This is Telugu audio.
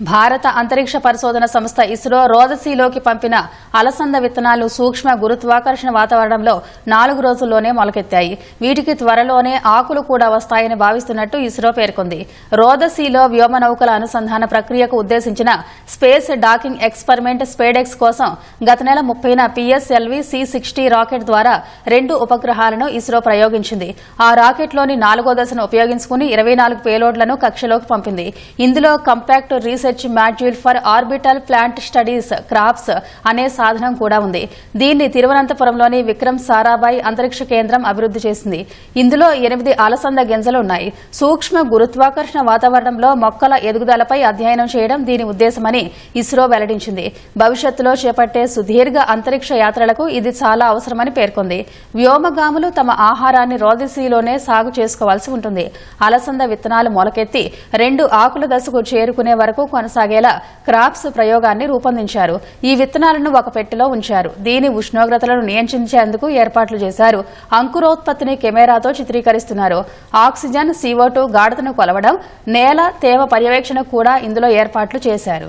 భారత అంతరిక్ష పరిశోధన సంస్థ ఇస్రో రోదసీలోకి పంపిన అలసంద విత్తనాలు సూక్ష్మ గురుత్వాకర్షణ వాతావరణంలో నాలుగు రోజుల్లోనే మొలకెత్తాయి. వీటికి త్వరలోనే ఆకులు కూడా వస్తాయని భావిస్తున్నట్టు ఇస్రో పేర్కొంది. రోదసీలో వ్యోమనౌకల అనుసంధాన ప్రక్రియకు ఉద్దేశించిన స్పేస్ డాకింగ్ ఎక్స్పెరిమెంట్ స్పేడెక్స్ కోసం గత నెల ముప్పైన పిఎస్ఎల్వి సి సిక్స్టీ రాకెట్ ద్వారా రెండు ఉపగ్రహాలను ఇస్రో ప్రయోగించింది. ఆ రాకెట్లోని నాలుగో దశను ఉపయోగించుకుని ఇరవై నాలుగు పేలోడ్లను కక్షలోకి పంపింది. ఇందులో compact research module for orbital plant studies crops అనే సాధనం కూడా ఉంది. దీన్ని తిరువనంతపురంలోని విక్రమ్ సారాభాయ్ అంతరిక్ష కేంద్రం అభివృద్ది చేసింది. ఇందులో ఎనిమిది అలసంద గింజలు ఉన్నాయి. సూక్ష్మ గురుత్వాకర్షణ వాతావరణంలో మొక్కల ఎదుగుదలపై అధ్యయనం చేయడం దీని ఉద్దేశమని ఇస్రో వెల్లడించింది. భవిష్యత్తులో చేపట్టే సుదీర్ఘ అంతరిక్ష యాత్రలకు ఇది చాలా అవసరమని పేర్కొంది. వ్యోమగాములు తమ ఆహారాన్ని రోదసీలోనే సాగు చేసుకోవాల్సి ఉంటుంది. అలసంద విత్తనాలు మొలకెత్తి రెండు ఆకుల దశకు చేరుకునే వరకు కొనసాగేలా క్రాప్స్ ప్రయోగాన్ని రూపొందించారు. ఈ విత్తనాలను ఒక పెట్టెలో ఉంచారు. దీని ఉష్ణోగ్రతలను నియంత్రించేందుకు ఏర్పాట్లు చేశారు. అంకురోత్పత్తిని కెమెరాతో చిత్రీకరిస్తున్నారు. ఆక్సిజన్ సీఓ గాఢతను కొలవడం నేల తేమ పర్యవేక్షణ కూడా ఇందులో ఏర్పాట్లు చేశారు.